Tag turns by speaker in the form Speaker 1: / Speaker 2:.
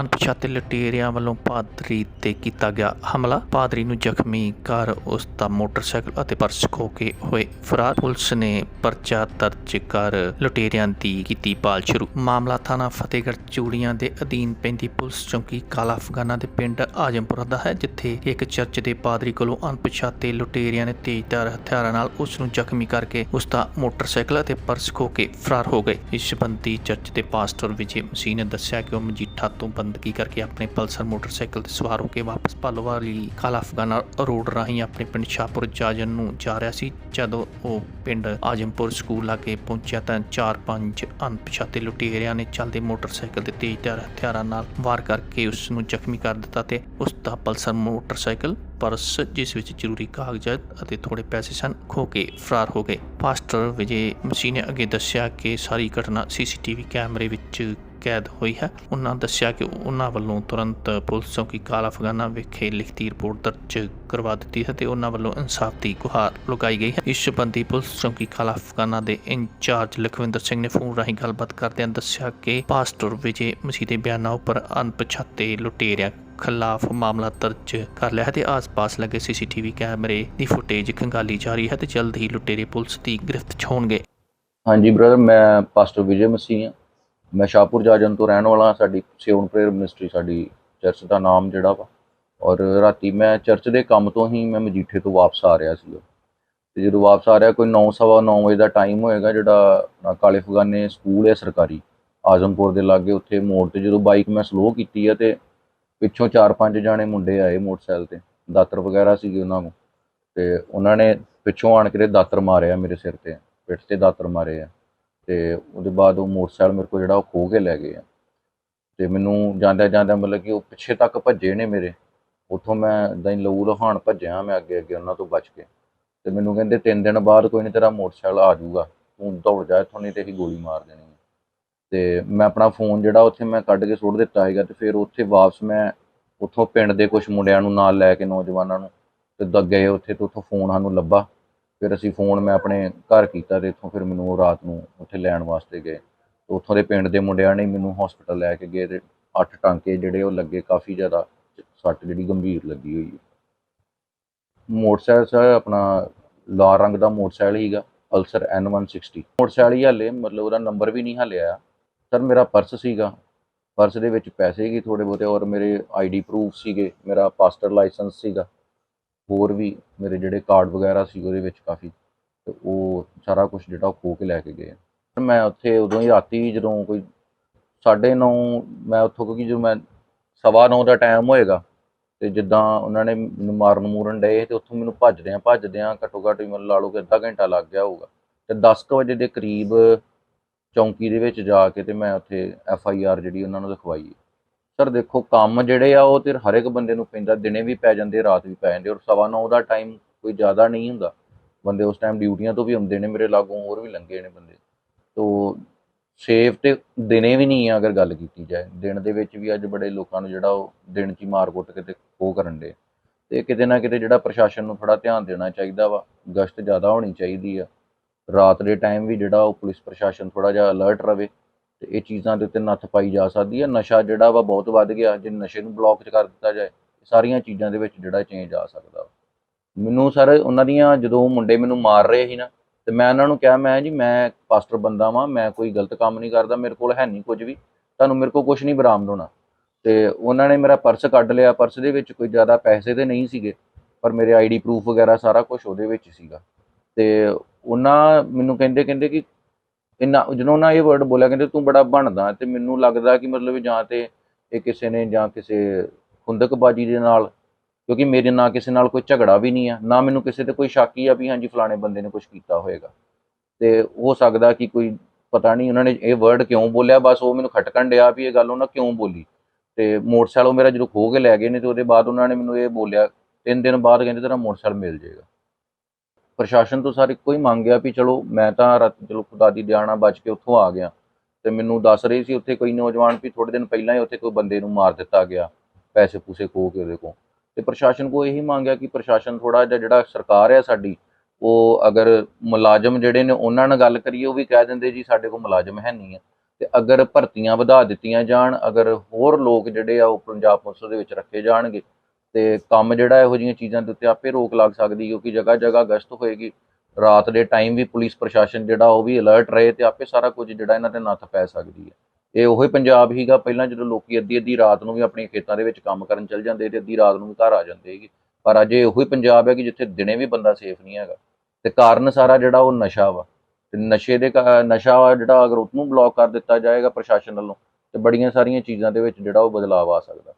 Speaker 1: ਅਣਪਛਾਤੇ ਲੁਟੇਰਿਆਂ ਵੱਲੋਂ ਪਾਦਰੀ ਤੇ ਕੀਤਾ ਗਿਆ ਹਮਲਾ। ਪਾਦਰੀ ਨੂੰ ਜ਼ਖਮੀ ਕਰ ਉਸ ਦਾ ਮੋਟਰਸਾਈਕਲ ਅਤੇ ਪਰਸ ਖੋ ਕੇ ਹੋਏ ਫਰਾਰ। ਪੁਲਿਸ ਨੇ ਪਰਚਾ ਦਰਜ ਕਰ ਲੁਟੇਰਿਆਂ ਦੀ ਕੀਤੀ ਭਾਲ ਸ਼ੁਰੂ। ਮਾਮਲਾ ਥਾਣਾ ਫਤਿਹਗੜ੍ਹ ਚੂੜੀਆਂ ਦੇ ਅਧੀਨ ਪੈਂਦੀ ਪੁਲਿਸ ਚੌਂਕੀ ਕਾਲਾ ਅਫਗਾਨਾ ਦੇ ਪਿੰਡ ਆਜਮਪੁਰਾ ਦਾ ਹੈ, ਜਿੱਥੇ ਇੱਕ ਚਰਚ ਦੇ ਪਾਦਰੀ ਕੋਲੋਂ ਅਣਪਛਾਤੇ ਲੁਟੇਰਿਆਂ ਨੇ ਤੇਜ਼ਧਾਰ ਹਥਿਆਰਾਂ ਨਾਲ ਉਸ ਨੂੰ ਜ਼ਖਮੀ ਕਰਕੇ ਉਸ ਦਾ ਮੋਟਰਸਾਈਕਲ ਅਤੇ ਪਰਸ ਖੋ ਕੇ ਫਰਾਰ ਹੋ ਗਏ। ਇਸ ਸੰਬੰਧੀ ਚਰਚ ਦੇ ਪਾਸਟਰ ਵਿਜੇ ਮਸੀਹ ਨੇ ਦੱਸਿਆ ਕਿ ਉਹ ਮਜੀਠਾ ਤੋਂ ਬੰਦਗੀ ਕਰਕੇ ਆਪਣੇ ਪਲਸਰ ਮੋਟਰਸਾਈਕਲ ਤੇ ਸਵਾਰ ਹੋ ਕੇ ਵਾਪਸ ਪਾਲੋਵਾਲੀ ਕਾਲਾ ਅਫਗਾਨਾ ਰੋਡ ਰਾਹੀਂ ਆਪਣੇ ਪਿੰਡ ਸ਼ਾਹਪੁਰ ਜਾਜਨ ਨੂੰ ਜਾ ਰਿਹਾ ਸੀ। ਜਦੋਂ ਉਹ ਪਿੰਡ ਆਜਮਪੁਰ ਸਕੂਲ ਲਾਗੇ ਪਹੁੰਚਿਆ ਤਾਂ ਚਾਰ ਪੰਜ ਅਣਪਛਾਤੇ ਲੁਟੇਰਿਆਂ ਨੇ ਚੱਲਦੇ ਮੋਟਰਸਾਈਕਲ ਤੇ ਤੇਜ਼ਧਾਰ ਹਥਿਆਰਾਂ ਨਾਲ ਵਾਰ ਕਰਕੇ ਉਸ ਨੂੰ ਜ਼ਖਮੀ ਕਰ ਦਿੱਤਾ ਤੇ ਉਸ ਦਾ ਪਲਸਰ ਮੋਟਰਸਾਈਕਲ ਪਰਸ, ਜਿਸ ਵਿੱਚ ਜ਼ਰੂਰੀ ਕਾਗਜ਼ਾਤ ਅਤੇ ਥੋੜੇ ਪੈਸੇ ਸਨ, ਖੋ ਕੇ ਫਰਾਰ ਹੋ ਗਏ। ਪਾਸਟਰ ਵਿਜੇ ਮਸੀਹ ਨੇ ਅੱਗੇ ਦੱਸਿਆ ਕਿ ਸਾਰੀ ਘਟਨਾ ਸੀਸੀਟੀਵੀ ਕੈਮਰੇ ਵਿੱਚ ਕੈਦ ਹੋਈ ਹੈ। ਉਹਨਾਂ ਦੱਸਿਆ ਕਿ ਉਹਨਾਂ ਵੱਲੋਂ ਤੁਰੰਤ ਪੁਲਿਸ ਚੌਕੀ ਕਾਲਾ ਅਫਗਾਨਾ ਵਿਖੇ ਲਿਖਤੀ ਰਿਪੋਰਟ ਦਰਜ ਕਰਵਾ ਦਿੱਤੀ ਹੈ ਤੇ ਉਹਨਾਂ ਵੱਲੋਂ ਇਨਸਾਫ ਦੀ ਗੁਹਾਰ ਲਗਾਈ ਗਈ ਹੈ। ਇਸ ਸੰਬੰਧੀ ਪੁਲਿਸ ਚੌਕੀ ਕਾਲਾ ਅਫਗਾਨਾ ਦੇ ਇੰਚਾਰਜ ਲਖਵਿੰਦਰ ਸਿੰਘ ਨੇ ਫੋਨ ਰਾਹੀਂ ਗੱਲਬਾਤ ਕਰਦਿਆਂ ਦੱਸਿਆ ਕਿ ਪਾਸਟਰ ਵਿਜੇ ਮਸੀਹ ਦੇ ਬਿਆਨਾਂ ਉੱਪਰ ਅਣਪਛਾਤੇ ਲੁਟੇਰਿਆਂ ਖਿਲਾਫ ਮਾਮਲਾ ਦਰਜ ਕਰ ਲਿਆ ਹੈ ਤੇ ਆਸ-ਪਾਸ ਲੱਗੇ ਸੀਸੀਟੀਵੀ ਕੈਮਰੇ ਦੀ ਫੁਟੇਜ ਖੰਗਾਲੀ ਜਾ ਰਹੀ ਹੈ ਤੇ ਜਲਦ ਹੀ ਲੁਟੇਰੇ ਪੁਲਿਸ ਦੀ ਗ੍ਰਿਫਤ 'ਚ ਹੋਣਗੇ।
Speaker 2: ਹਾਂਜੀ ਬ੍ਰਦਰ, ਮੈਂ ਪਾਸਟਰ ਵਿਜੇ ਮਸੀਹ ਹਾਂ। ਮੈਂ ਸ਼ਾਹਪੁਰ ਜਾਜਨ ਤੋਂ ਰਹਿਣ ਵਾਲਾ ਹਾਂ। ਸਾਡੀ ਸਿਓਨ ਪ੍ਰੇਅਰ ਮਿਨਿਸਟਰੀ ਸਾਡੀ ਚਰਚ ਦਾ ਨਾਮ ਜਿਹੜਾ ਵਾ। ਔਰ ਰਾਤੀ ਮੈਂ ਚਰਚ ਦੇ ਕੰਮ ਤੋਂ ਹੀ ਮੈਂ ਮਜੀਠੇ ਤੋਂ ਵਾਪਸ ਆ ਰਿਹਾ ਸੀ। ਤੇ ਜਦੋਂ ਵਾਪਸ ਆ ਰਿਹਾ, ਕੋਈ 9:30 ਵਜੇ ਦਾ ਟਾਈਮ ਹੋਏਗਾ, ਜਿਹੜਾ ਕਾਲੇ ਫਗਾਨੇ ਸਕੂਲ ਹੈ ਸਰਕਾਰੀ, ਆਜ਼ਮਪੁਰ ਦੇ ਲਾਗੇ ਉੱਥੇ ਮੋੜ ਤੇ ਜਦੋਂ ਬਾਈਕ ਮੈਂ ਸਲੋ ਕੀਤੀ ਆ ਤੇ ਪਿੱਛੋਂ ਚਾਰ ਪੰਜ ਜਾਣੇ ਮੁੰਡੇ ਆਏ ਮੋਟਰਸਾਈਕਲ ਤੇ, ਦਾਤਰ ਵਗੈਰਾ ਸੀਗੇ ਉਹਨਾਂ ਨੂੰ। ਤੇ ਉਹਨਾਂ ਨੇ ਪਿੱਛੋਂ ਆਣ ਕੇ ਦਾਤਰ ਮਾਰਿਆ ਮੇਰੇ ਸਿਰ ਤੇ, ਪਿੱਠ ਤੇ ਦਾਤਰ ਮਾਰੇ ਆ। ਤੇ ਉਹਦੇ ਬਾਅਦ ਉਹ ਮੋਟਰਸਾਈਕਲ ਮੇਰੇ ਕੋਲ ਜਿਹੜਾ ਉਹ ਖੋ ਕੇ ਲੈ ਗਏ ਆ। ਤੇ ਮੈਨੂੰ ਜਾਂਦਿਆਂ ਜਾਂਦਿਆਂ ਮਤਲਬ ਕਿ ਉਹ ਪਿੱਛੇ ਤੱਕ ਭੱਜੇ ਨੇ ਮੇਰੇ। ਉੱਥੋਂ ਮੈਂ ਏਦਾਂ ਹੀ ਲਹੂ ਲਹਾਣ ਭੱਜਿਆ ਮੈਂ ਅੱਗੇ ਅੱਗੇ ਉਹਨਾਂ ਤੋਂ ਬਚ ਕੇ। ਤੇ ਮੈਨੂੰ ਕਹਿੰਦੇ ਤਿੰਨ ਦਿਨ ਬਾਅਦ ਕੋਈ ਨਹੀਂ ਤੇਰਾ ਮੋਟਰਸਾਈਕਲ ਆ ਜਾਊਗਾ। ਤੂੰ ਦੌੜ ਜਾ ਇੱਥੋਂ ਨਹੀਂ ਤੇ ਅਸੀਂ ਗੋਲੀ ਮਾਰ ਦੇਣੀ ਹੈ ਤੇ ਮੈਂ ਆਪਣਾ ਫੋਨ ਜਿਹੜਾ ਉੱਥੇ ਮੈਂ ਕੱਢ ਕੇ ਸੁੱਟ ਦਿੱਤਾ ਹੈਗਾ ਤੇ ਫਿਰ ਉੱਥੇ ਵਾਪਸ ਮੈਂ ਉੱਥੋਂ ਪਿੰਡ ਦੇ ਕੁਝ ਮੁੰਡਿਆਂ ਨੂੰ ਨਾਲ ਲੈ ਕੇ ਨੌਜਵਾਨਾਂ ਨੂੰ ਤੇ ਦ ਗਏ ਉੱਥੇ ਤੇ ਉੱਥੋਂ ਫੋਨ ਸਾਨੂੰ ਲੱਭਾ। ਫਿਰ ਅਸੀਂ ਫੋਨ ਮੈਂ ਆਪਣੇ ਘਰ ਕੀਤਾ ਤੇ ਇੱਥੋਂ ਫਿਰ ਮੈਨੂੰ ਉਹ ਰਾਤ ਨੂੰ ਉੱਥੇ ਲੈਣ ਵਾਸਤੇ ਗਏ। ਤੇ ਉੱਥੋਂ ਦੇ ਪਿੰਡ ਦੇ ਮੁੰਡਿਆਂ ਨੇ ਮੈਨੂੰ ਹਸਪੀਟਲ ਲੈ ਕੇ ਗਏ ਤੇ ਅੱਠ ਟਾਂਕੇ ਜਿਹੜੇ ਉਹ ਲੱਗੇ ਕਾਫੀ ਜ਼ਿਆਦਾ, ਸੱਟ ਜਿਹੜੀ ਗੰਭੀਰ ਲੱਗੀ ਹੋਈ ਹੈ। ਮੋਟਰਸਾਈਕਲ ਸਰ ਆਪਣਾ ਲਾਲ ਰੰਗ ਦਾ ਮੋਟਰਸਾਈਕਲ ਹੀਗਾ ਪਲਸਰ N160 ਮੋਟਰਸਾਈਕਲ ਹੀ ਹਾਲੇ, ਮਤਲਬ ਉਹਦਾ ਨੰਬਰ ਵੀ ਨਹੀਂ ਹਾਲੇ ਆਇਆ ਸਰ ਮੇਰਾ ਪਰਸ ਸੀਗਾ ਪਰਸ ਦੇ ਵਿੱਚ ਪੈਸੇ ਹੀ ਥੋੜੇ ਬਹੁਤੇ ਔਰ ਮੇਰੇ ਆਈਡੀ ਪ੍ਰੂਫ ਸੀਗੇ, ਮੇਰਾ ਪਾਸਟਰ ਲਾਇਸੈਂਸ ਸੀਗਾ। ਹੋਰ ਵੀ ਮੇਰੇ ਜਿਹੜੇ ਕਾਰਡ ਵਗੈਰਾ ਸੀ ਉਹਦੇ ਵਿੱਚ ਕਾਫੀ, ਤੇ ਉਹ ਸਾਰਾ ਕੁਝ ਜਿਹੜਾ ਉਹ ਖੋ ਕੇ ਲੈ ਕੇ ਗਏ ਮੈਂ ਉੱਥੇ ਉਦੋਂ ਹੀ ਰਾਤੀ ਜਦੋਂ ਕੋਈ 9:30 ਮੈਂ ਉੱਥੋਂ ਕਿਉਂਕਿ ਜਦੋਂ ਮੈਂ ਸਵਾ ਨੌ ਦਾ ਟਾਈਮ ਹੋਏਗਾ, ਤੇ ਜਿੱਦਾਂ ਉਹਨਾਂ ਨੇ ਮੈਨੂੰ ਮਾਰਨ ਮੂਰਨ ਡਏ ਤੇ ਉੱਥੋਂ ਮੈਨੂੰ ਭੱਜਦਿਆਂ ਭੱਜਦਿਆਂ ਘੱਟੋ ਘੱਟ ਹੀ ਮੈਨੂੰ ਲਾ ਲਓ ਕਿ ਅੱਧਾ ਘੰਟਾ ਲੱਗ ਗਿਆ ਹੋਊਗਾ। ਤੇ 10 ਕੁ ਵਜੇ ਦੇ ਕਰੀਬ ਚੌਂਕੀ ਦੇ ਵਿੱਚ ਜਾ ਕੇ ਤੇ ਮੈਂ ਉੱਥੇ ਐਫ ਆਈ ਆਰ ਜਿਹੜੀ ਉਹਨਾਂ ਨੂੰ ਲਿਖਵਾਈ। ਸਰ ਦੇਖੋ, ਕੰਮ ਜਿਹੜੇ ਆ, ਉਹ ਤੇ ਹਰ ਇੱਕ ਬੰਦੇ ਨੂੰ ਪੈਂਦਾ, ਦਿਨੇ ਵੀ ਪੈ ਜਾਂਦੇ, ਰਾਤ ਵੀ ਪੈ ਜਾਂਦੇ ਔਰ ਸਵਾ ਨੌ ਦਾ ਟਾਈਮ ਕੋਈ ਜ਼ਿਆਦਾ ਨਹੀਂ ਹੁੰਦਾ। ਬੰਦੇ ਉਸ ਟਾਈਮ ਡਿਊਟੀਆਂ ਤੋਂ ਵੀ ਆਉਂਦੇ ਨੇ ਮੇਰੇ ਲਾਗੋਂ, ਹੋਰ ਵੀ ਲੰਘੇ ਨੇ ਬੰਦੇ। ਤੋ ਸੇਫ ਤੇ ਦਿਨੇ ਵੀ ਨਹੀਂ ਆ ਅਗਰ ਗੱਲ ਕੀਤੀ ਜਾਏ। ਦਿਨ ਦੇ ਵਿੱਚ ਵੀ ਅੱਜ ਬੜੇ ਲੋਕਾਂ ਨੂੰ ਜਿਹੜਾ ਉਹ ਦਿਨ 'ਚ ਹੀ ਮਾਰ ਕੁੱਟ ਕੇ ਤੇ ਉਹ ਕਰਨ ਦੇ। ਤੇ ਕਿਤੇ ਨਾ ਕਿਤੇ ਜਿਹੜਾ ਪ੍ਰਸ਼ਾਸਨ ਨੂੰ ਥੋੜਾ ਧਿਆਨ ਦੇਣਾ ਚਾਹੀਦਾ ਵਾ, ਗਸ਼ਤ ਜ਼ਿਆਦਾ ਹੋਣੀ ਚਾਹੀਦੀ ਆ। ਰਾਤ ਦੇ ਟਾਈਮ ਵੀ ਜਿਹੜਾ ਉਹ ਪੁਲਿਸ ਪ੍ਰਸ਼ਾਸਨ ਥੋੜਾ ਜਿਹਾ ਅਲਰਟ ਰਵੇ। ਤੇ ਇਹ ਚੀਜ਼ਾਂ ਦੇ ਉੱਤੇ ਨੱਥ ਪਾਈ ਜਾ ਸਕਦੀ ਹੈ। ਨਸ਼ਾ ਜਿਹੜਾ ਵਾ ਬਹੁਤ ਵੱਧ ਗਿਆ। ਜੇ ਨਸ਼ੇ ਨੂੰ ਬਲੌਕ 'ਚ ਕਰ ਦਿੱਤਾ ਜਾਏ ਸਾਰੀਆਂ ਚੀਜ਼ਾਂ ਦੇ ਵਿੱਚ ਜਿਹੜਾ ਚੇਂਜ ਆ ਸਕਦਾ ਮੈਨੂੰ ਸਰ ਉਹਨਾਂ ਦੀਆਂ ਜਦੋਂ ਮੁੰਡੇ ਮੈਨੂੰ ਮਾਰ ਰਹੇ ਸੀ ਨਾ, ਤੇ ਮੈਂ ਉਹਨਾਂ ਨੂੰ ਕਿਹਾ, ਮੈਂ ਜੀ, ਮੈਂ ਪਾਸਟਰ ਬੰਦਾ ਵਾਂ, ਮੈਂ ਕੋਈ ਗਲਤ ਕੰਮ ਨਹੀਂ ਕਰਦਾ, ਮੇਰੇ ਕੋਲ ਹੈ ਨਹੀਂ ਕੁਝ ਵੀ। ਤੁਹਾਨੂੰ ਮੇਰੇ ਕੋਲ ਕੁਝ ਨਹੀਂ ਬਰਾਮਦ ਹੋਣਾ। ਤੇ ਉਹਨਾਂ ਨੇ ਮੇਰਾ ਪਰਸ ਕੱਢ ਲਿਆ। ਪਰਸ ਦੇ ਵਿੱਚ ਕੋਈ ਜ਼ਿਆਦਾ ਪੈਸੇ ਤੇ ਨਹੀਂ ਸੀਗੇ, ਪਰ ਮੇਰੇ ਆਈਡੀ ਪ੍ਰੂਫ ਵਗੈਰਾ ਸਾਰਾ ਕੁਝ ਉਹਦੇ ਵਿੱਚ ਸੀਗਾ। ਤੇ ਉਹਨਾਂ ਮੈਨੂੰ ਕਹਿੰਦੇ ਕਹਿੰਦੇ ਕਿ ਇਹਨਾਂ ਜਦੋਂ ਉਹਨਾਂ ਇਹ ਵਰਡ ਬੋਲਿਆ, ਕਹਿੰਦੇ ਤੂੰ ਬੜਾ ਬਣਦਾ ਤੇ ਮੈਨੂੰ ਲੱਗਦਾ ਕਿ ਮਤਲਬ ਜਾਂ ਤੇ ਇਹ ਕਿਸੇ ਨੇ ਜਾਂ ਕਿਸੇ ਖੁੰਦਕਬਾਜੀ ਦੇ ਨਾਲ, ਕਿਉਂਕਿ ਮੇਰੇ ਨਾਲ ਕਿਸੇ ਨਾਲ ਕੋਈ ਝਗੜਾ ਵੀ ਨਹੀਂ ਆ, ਨਾ ਮੈਨੂੰ ਕਿਸੇ ਤੇ ਕੋਈ ਸ਼ੱਕ ਹੀ ਆ ਵੀ ਹਾਂਜੀ ਫਲਾਣੇ ਬੰਦੇ ਨੇ ਕੁਝ ਕੀਤਾ ਹੋਏਗਾ। ਤੇ ਹੋ ਸਕਦਾ ਕਿ ਕੋਈ ਪਤਾ ਨਹੀਂ ਉਹਨਾਂ ਨੇ ਇਹ ਵਰਡ ਕਿਉਂ ਬੋਲਿਆ, ਬਸ ਉਹ ਮੈਨੂੰ ਖਟਕਣ ਡਿਆ ਵੀ ਇਹ ਗੱਲ ਉਹਨਾਂ ਕਿਉਂ ਬੋਲੀ। ਤੇ ਮੋਟਰਸਾਈਕਲ ਉਹ ਮੇਰਾ ਜਦੋਂ ਖੋ ਕੇ ਲੈ ਗਏ ਨੇ ਤੇ ਉਹਦੇ ਬਾਅਦ ਉਹਨਾਂ ਨੇ ਮੈਨੂੰ ਇਹ ਬੋਲਿਆ, ਤਿੰਨ ਦਿਨ ਬਾਅਦ ਕਹਿੰਦੇ ਤੇਰਾ ਮੋਟਰਸਾਈਕਲ ਮਿਲ ਜਾਏਗਾ। ਪ੍ਰਸ਼ਾਸਨ ਤੋਂ ਸਾਰੇ ਕੋਈ ਮੰਗਿਆ ਵੀ ਚਲੋ ਮੈਂ ਤਾਂ ਰਾਤ ਚਲੋ ਖੁਦਾ ਦੀ ਦਿਆਣਾ ਬਚ ਕੇ ਉੱਥੋਂ ਆ ਗਿਆ ਤੇ ਮੈਨੂੰ ਦੱਸ ਰਹੀ ਸੀ ਉੱਥੇ ਕੋਈ ਨੌਜਵਾਨ ਵੀ ਥੋੜੇ ਦਿਨ ਪਹਿਲਾਂ ਹੀ ਉੱਥੇ ਕੋਈ ਬੰਦੇ ਨੂੰ ਮਾਰ ਦਿੱਤਾ ਗਿਆ, ਪੈਸੇ ਪੂਸੇ ਖੋ ਕੇ ਉਹਦੇ ਕੋਲ। ਤੇ ਪ੍ਰਸ਼ਾਸਨ ਕੋ ਇਹੀ ਮੰਗਿਆ ਕਿ ਪ੍ਰਸ਼ਾਸਨ ਥੋੜਾ ਜਿਹਾ ਜਿਹੜਾ ਸਰਕਾਰ ਹੈ ਸਾਡੀ, ਉਹ ਅਗਰ ਮੁਲਾਜ਼ਮ ਜਿਹੜੇ ਨੇ ਉਹਨਾਂ ਨਾਲ ਗੱਲ ਕਰੀਏ, ਉਹ ਵੀ ਕਹਿ ਦਿੰਦੇ ਜੀ ਸਾਡੇ ਕੋਲ ਮੁਲਾਜ਼ਮ ਹੈ ਨਹੀਂ ਹੈ ਤੇ ਅਗਰ ਭਰਤੀਆਂ ਵਧਾ ਦਿੱਤੀਆਂ ਜਾਣ, ਅਗਰ ਹੋਰ ਲੋਕ ਜਿਹੜੇ ਆ ਉਹ ਪੰਜਾਬ ਪੁਲਿਸ ਦੇ ਵਿੱਚ ਰੱਖੇ ਜਾਣਗੇ ਤੇ ਕੰਮ ਜਿਹੜਾ ਇਹੋ ਜਿਹੀਆਂ ਚੀਜ਼ਾਂ ਦੇ ਉੱਤੇ ਆਪੇ ਰੋਕ ਲੱਗ ਸਕਦੀ, ਕਿਉਂਕਿ ਜਗ੍ਹਾ ਜਗ੍ਹਾ ਗਸ਼ਤ ਹੋਏਗੀ। ਰਾਤ ਦੇ ਟਾਈਮ ਵੀ ਪੁਲਿਸ ਪ੍ਰਸ਼ਾਸਨ ਜਿਹੜਾ ਉਹ ਵੀ ਅਲਰਟ ਰਹੇ ਤੇ ਆਪੇ ਸਾਰਾ ਕੁਝ ਜਿਹੜਾ ਇਹਨਾਂ ਤੇ ਨੱਥ ਪੈ ਸਕਦੀ ਹੈ। ਇਹ ਉਹੀ ਪੰਜਾਬ ਹੀਗਾ, ਪਹਿਲਾਂ ਜਦੋਂ ਲੋਕੀ ਅੱਧੀ ਅੱਧੀ ਰਾਤ ਨੂੰ ਵੀ ਆਪਣੇ ਖੇਤਾਂ ਦੇ ਵਿੱਚ ਕੰਮ ਕਰਨ ਚੱਲ ਜਾਂਦੇ ਤੇ ਅੱਧੀ ਰਾਤ ਨੂੰ ਵੀ ਘਰ ਆ ਜਾਂਦੇ ਹੈਗੇ ਪਰ ਅੱਜ ਇਹ ਉਹੀ ਪੰਜਾਬ ਹੈ ਕਿ ਜਿੱਥੇ ਦਿਨੇ ਵੀ ਬੰਦਾ ਸੇਫ ਨਹੀਂ ਹੈਗਾ। ਤੇ ਕਾਰਨ ਸਾਰਾ ਜਿਹੜਾ ਉਹ ਨਸ਼ਾ ਵਾ। ਤੇ ਨਸ਼ੇ ਦੇ ਕਾ- ਨਸ਼ਾ ਵਾ ਜਿਹੜਾ ਅਗਰ ਉਹਨੂੰ ਬਲੌਕ ਕਰ ਦਿੱਤਾ ਜਾਏਗਾ ਪ੍ਰਸ਼ਾਸਨ ਵੱਲੋਂ, ਤੇ ਬੜੀਆਂ ਸਾਰੀਆਂ ਚੀਜ਼ਾਂ ਦੇ ਵਿੱਚ ਜਿਹੜਾ ਉਹ ਬਦਲਾਅ ਆ ਸਕਦਾ।